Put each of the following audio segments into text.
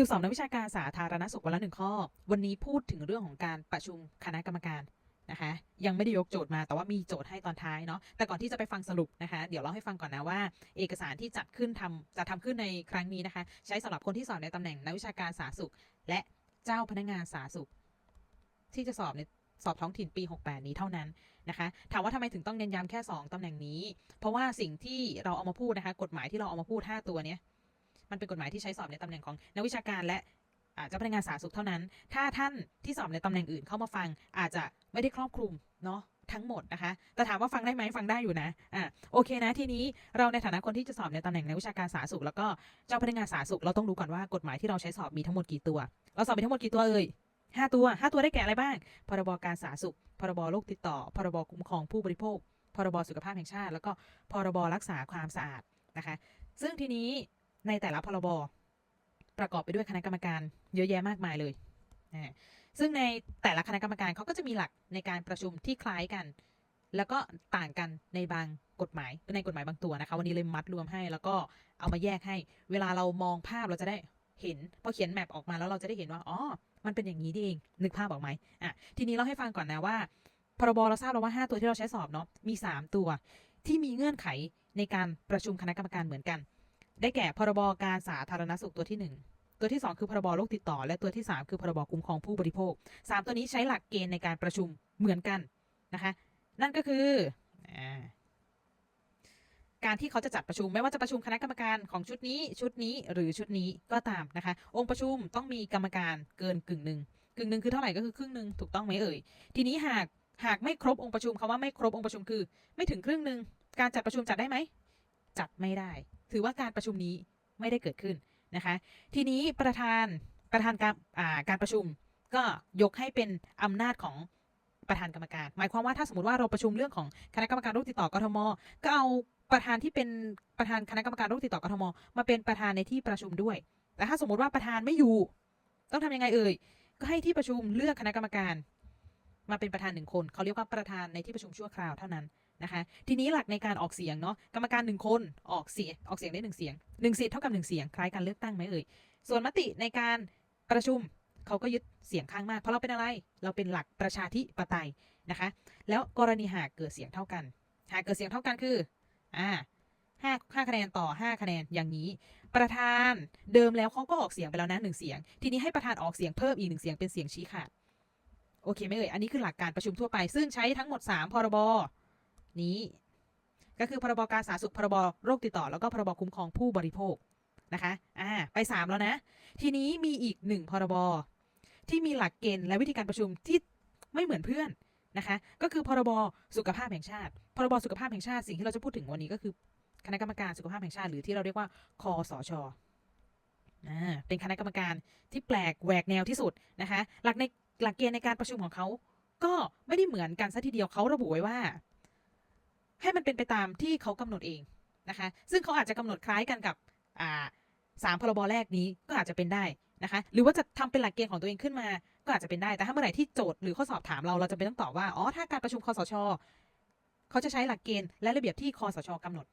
ติวสอบนักวิชาการสาธารณสุขวันละหนึ่งข้อ วันนี้พูดถึงเรื่องของการประชุมคณะกรรมการนะคะ ยังไม่ได้ยกโจทย์มาแต่ว่ามีโจทย์ให้ตอนท้ายเนาะแต่ก่อนที่จะไปฟังสรุปนะคะ เดี๋ยวเล่าให้ฟังก่อนนะว่า เอกสารที่จัดขึ้นทำจะทำขึ้นในครั้งนี้นะคะ ใช้สำหรับคนที่สอบในตำแหน่งนักวิชาการสาธารณสุข และเจ้าพนักงานสาธารณสุข ที่จะสอบในสอบท้องถิ่นปี 68 นี้เท่านั้นนะคะ ถามว่าทำไมถึงต้องเน้นย้ำแค่ 2ตำแหน่งนี้ เพราะว่าสิ่งที่เราเอามาพูดนะคะ กฎหมายที่เราเอามาพูด 5 ตัวเนี้ย มันเป็นกฎหมายที่ใช้สอบในตำแหน่งของนักวิชาการและเจ้าพนักงานสาธารณสุขเท่านั้น ถ้าท่านที่สอบในตำแหน่งอื่นเข้ามาฟังอาจจะไม่ได้ครอบคลุมเนาะทั้งหมดนะคะ แต่ถามว่าฟังได้ไหมฟังได้อยู่นะ อะโอเคนะ ทีนี้เราในฐานะคนที่จะสอบในตำแหน่งนักวิชาการสาธารณสุข แล้วก็เจ้าพนักงานสาธารณสุข เราต้องรู้ก่อนว่ากฎหมายที่เราใช้สอบมีทั้งหมดกี่ตัว เราสอบมีทั้งหมดกี่ตัวเอ่ยห้าตัวห้าตัวได้แก่อะไรบ้าง พรบการสาธารณสุข พรบโรคติดต่อ พรบคุ้มครองผู้บริโภค พรบสุขภาพแห่งชาติ แล้วก็พรบรักษาความสะอาดนะคะ ซึ่งทีนี้ ในแต่ละพรบประกอบไปด้วยคณะกรรมการเยอะแยะมากมายเลยซึ่งในแต่ละคณะกรรมการเขาก็จะมีหลักในการประชุมที่คล้ายกัน แล้วก็ต่างกันในบางกฎหมายในกฎหมายบางตัวนะคะ วันนี้เลยมัดรวมให้ แล้วก็เอามาแยกให้ เวลาเรามองภาพเราจะได้เห็นพอเขียนแมปออกมาแล้วเราจะได้เห็นว่าอ๋อมันเป็นอย่างนี้นี่เองนึกภาพออกไหมอะทีนี้เราให้ฟังก่อนนะว่าพรบเราทราบแล้วว่า 5 ตัวที่เราใช้สอบเนาะมี 3 ตัวที่มีเงื่อนไขในการประชุมคณะกรรมการเหมือนกัน ได้แก่พรบการสาธารณสุขตัวที่ 1ตัวที่ 2 คือพรบโรคติดต่อ และตัวที่ 3 คือพรบคุ้มครองผู้บริโภค 3 ตัวนี้ใช้หลักเกณฑ์ในการประชุมเหมือนกันนะคะ นั่นก็คือการที่เขาจะจัดประชุมไม่ว่าจะประชุมคณะกรรมการของชุดนี้ ชุดนี้หรือชุดนี้ก็ตามนะคะ องค์ประชุมต้องมีกรรมการเกินกึ่งหนึ่งกึ่งหนึ่งคือเท่าไหร่ก็คือครึ่งหนึ่งถูกต้องไหมเอ่ยทีนี้หากหากไม่ครบองค์ประชุมคำว่าไม่ครบองค์ประชุมคือ ไม่ถึงครึ่งหนึ่งการจัดประชุมจัดได้ไหมจัดไม่ได้ ถือว่าการประชุมนี้ไม่ได้เกิดขึ้นนะคะ ทีนี้ประธานประธานการการประชุมก็ยกให้เป็นอำนาจของประธานกรรมการ หมายความว่าถ้าสมมติว่าเราประชุมเรื่องของคณะกรรมการโรคติดต่อกทม ก็เอาประธานที่เป็นประธานคณะกรรมการโรคติดต่อกทม มาเป็นประธานในที่ประชุมด้วย แต่ถ้าสมมติว่าประธานไม่อยู่ ต้องทำยังไงเอ่ย ก็ให้ที่ประชุมเลือกคณะกรรมการ มาเป็นประธานหนึ่งคน เขาเรียกว่าประธานในที่ประชุมชั่วคราวเท่านั้น นะคะทีนี้หลักในการออกเสียงเนาะกรรมการหนึ่งคนออกเสียงออกเสียงได้หนึ่งเสียงหนึ่งสิทธิ์เท่ากับหนึ่งเสียงคล้ายการเลือกตั้งไหมเอ่ยส่วนมติในการประชุมเขาก็ยึดเสียงข้างมาก เพราะเราเป็นอะไรเราเป็นหลักประชาธิปไตยนะคะแล้วกรณีหากเกิดเสียงเท่ากัน หากเกิดเสียงเท่ากันคืออ่าห้าห้าคะแนนต่อห้าคะแนนอย่างนี้ ประธานเดิมแล้วเขาก็ออกเสียงไปแล้วนะหนึ่งเสียง ทีนี้ให้ประธานออกเสียงเพิ่มอีกหนึ่งเสียงเป็นเสียงชี้ขาดโอเคไหมเอ่ยอันนี้คือหลักการประชุมทั่วไป ซึ่งใช้ทั้งหมด 3 พรบ นี้ ก็คือพรบการสาธารณสุขพรบโรคติดต่อ แล้วก็พรบคุ้มครองผู้บริโภคนะคะอ่าไป 3 แล้วนะ ทีนี้มีอีก 1 พรบที่มีหลักเกณฑ์และวิธีการประชุมที่ไม่เหมือนเพื่อนนะคะ ก็คือพรบสุขภาพแห่งชาติ พรบสุขภาพแห่งชาติสิ่งที่เราจะพูดถึงวันนี้ก็คือคณะกรรมการสุขภาพแห่งชาติ หรือที่เราเรียกว่าคอสชอเป็นคณะกรรมการที่แปลกแหวกแนวที่สุดนะคะ หลักในหลักเกณฑ์ในการประชุมของเขา ก็ไม่ได้เหมือนกันซะทีเดียวเขาระบุไว้ว่า ให้มันเป็นไปตามที่เขากำหนดเองนะคะ ซึ่งเขาอาจจะกำหนดคล้ายกันกับสามพรบแรกนี้ก็อาจจะเป็นได้นะคะ หรือว่าจะทำเป็นหลักเกณฑ์ของตัวเองขึ้นมา ก็อาจจะเป็นได้ แต่ถ้าเมื่อไหร่ที่โจทย์หรือข้อสอบถามเราเราจะเป็นต้องตอบว่า อ๋อ ถ้าการประชุมคอสช เขาจะใช้หลักเกณฑ์และระเบียบที่คอสชกำหนด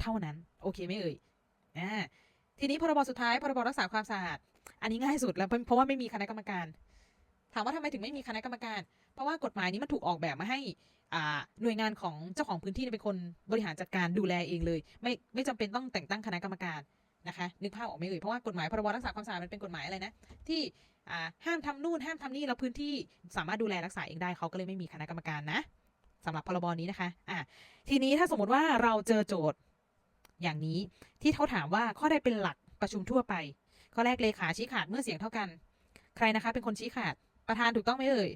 เท่านั้น โอเคไหมเอ่ยอ่าทีนี้พรบสุดท้ายพรบรักษาความสะอาด อันนี้ง่ายสุดแล้วเพราะว่าไม่มีคณะกรรมการ ถามว่าทำไมถึงไม่มีคณะกรรมการ เพราะว่ากฎหมายนี้มันถูกออกแบบมาให้ หน่วยงานของเจ้าของพื้นที่เป็นคนบริหารจัดการดูแลเองเลย ไม่ไม่จำเป็นต้องแต่งตั้งคณะกรรมการนะคะนึกภาพออกไหมเอ่ยเพราะว่ากฎหมายพรบรักษาความสะอาดมันเป็นกฎหมายอะไรนะที่ห้ามทำนู่นห้ามทำนี่แล้วพื้นที่สามารถดูแลรักษาเองได้เขาก็เลยไม่มีคณะกรรมการนะสำหรับพรบนี้นะคะอ่าทีนี้ถ้าสมมติว่าเราเจอโจทย์อย่างนี้ที่เขาถามว่าข้อใดเป็นหลักประชุมทั่วไปข้อแรกเลขาชี้ขาดเมื่อเสียงเท่ากัน ใครนะคะเป็นคนชี้ขาดประธานถูกต้องไหมเอ่ย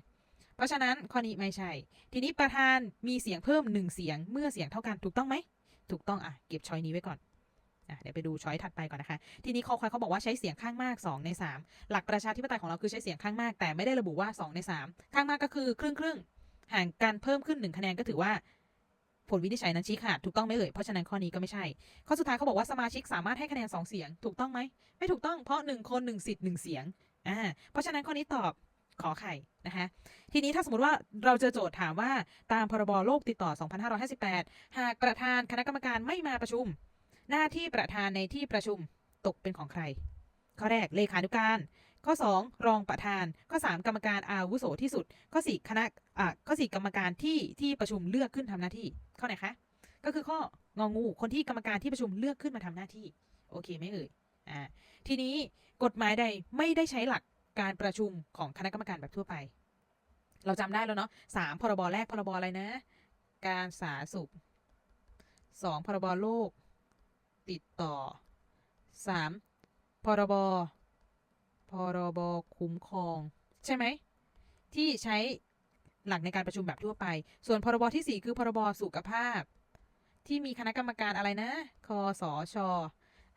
เพราะฉะนั้นข้อนี้ไม่ใช่ ทีนี้ประธานมีเสียงเพิ่มหนึ่งเสียงเมื่อเสียงเท่ากันถูกต้องไหม ถูกต้องอะเก็บช้อยนี้ไว้ก่อนอะเดี๋ยวไปดูช้อยถัดไปก่อนนะคะ ทีนี้ข้อควายเขาบอกว่าใช้เสียงข้างมาก 2 ใน 3 หลักประชาธิปไตยของเราคือใช้เสียงข้างมาก แต่ไม่ได้ระบุว่า 2 ใน 3 ข้างมากก็คือครึ่งครึ่งห่างกันเพิ่มขึ้น 1 คะแนนก็ถือว่า ผลวินิจฉัยนั้นชี้ขาดถูกต้องไหมเอ่ยเพราะฉะนั้นข้อนี้ก็ไม่ใช่ ข้อสุดท้ายเขาบอกว่าสมาชิกสามารถให้คะแนน 2 เสียง ถูกต้องไหมไม่ถูกต้องเพราะ 1 คน 1 สิทธิ์1เสียงอ่าเพราะฉะนั้นข้อนี้ตอบ ขอไข่นะคะทีนี้ถ้าสมมติว่าเราเจอโจทย์ถามว่าตามพรบโรคติดต่อ 2558 หากประธานคณะกรรมการไม่มาประชุม หน้าที่ประธานในที่ประชุมตกเป็นของใคร ข้อแรกเลขานุการ ข้อ 2 รองประธาน ข้อ 3 กรรมการอาวุโสที่สุด ข้อ 4 คณะอ่าข้อ 4 กรรมการที่ที่ประชุมเลือกขึ้นทำหน้าที่ ข้อไหนคะก็คือข้ององูคนที่กรรมการที่ประชุมเลือกขึ้นมาทำหน้าที่ โอเคไหมเอ่ยอ่าทีนี้กฎหมายใดไม่ได้ใช้หลัก การประชุมของคณะกรรมการแบบทั่วไป เราจำได้แล้วเนาะสามพรบแรกพรบอะไรนะ การสาธารณสุขสองพรบโรคติดต่อสามพรบพรบคุ้มครอง ใช่ไหม ที่ใช้หลักในการประชุมแบบทั่วไป ส่วนพรบที่สี่คือพรบสุขภาพ ที่มีคณะกรรมการอะไรนะ คอสช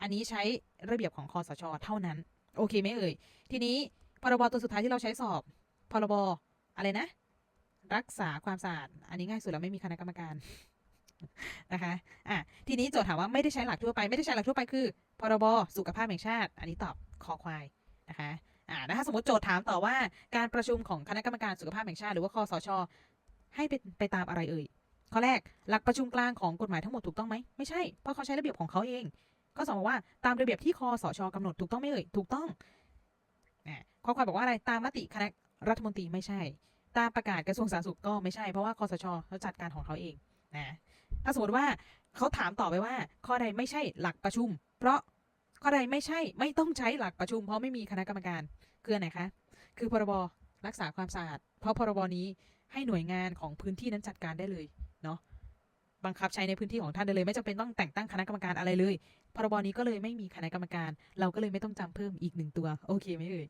อันนี้ใช้ระเบียบของคอสช เท่านั้น โอเคไหมเอ่ย ทีนี้ พรบตัวสุดท้ายที่เราใช้สอบ พรบอะไรนะ รักษาความสะอาด อันนี้ง่ายสุดแล้วไม่มีคณะกรรมการนะคะ อะ ทีนี้โจทย์ถามว่าไม่ได้ใช้หลักทั่วไป ไม่ได้ใช้หลักทั่วไปคือ พรบ สุขภาพแห่งชาติ อันนี้ตอบคอควายนะคะ อ่าแล้วถ้าสมมติโจทย์ถามต่อว่า การประชุมของคณะกรรมการสุขภาพแห่งชาติ หรือว่าคอสช ให้เป็นไปตามอะไรเอ่ย ข้อแรก หลักประชุมกลางของกฎหมายทั้งหมดถูกต้องไหม ไม่ใช่ เพราะเขาใช้ระเบียบของเขาเองข้อสองบว่าตามระเบียบที่คอสชกำหนดถูกต้องไหมเอ่ย ถูกต้องอ่ ข้อความบอกว่าอะไรตามมติคณะรัฐมนตรีไม่ใช่ ตามประกาศกระทรวงสาธารณสุขก็ไม่ใช่เพราะว่าคอสชเขาจัดการของเขาเองนะถ้าสมมติว่าเขาถามต่อไปว่า ข้อใดไม่ใช่หลักประชุม เพราะข้อใดไม่ใช่ไม่ต้องใช้หลักประชุม เพราะไม่มีคณะกรรมการคืออันไหนคะคือพรบรักษาความสะอาดเพราะพรบนี้ให้หน่วยงานของพื้นที่นั้นจัดการได้เลยเนาะบังคับใช้ในพื้นที่ของท่านได้เลย ไม่จำเป็นต้องแต่งตั้งคณะกรรมการอะไรเลย พรบนี้ก็เลยไม่มีคณะกรรมการ เราก็เลยไม่ต้องจำเพิ่มอีกหนึ่งตัว โอเคไหมเอ่ย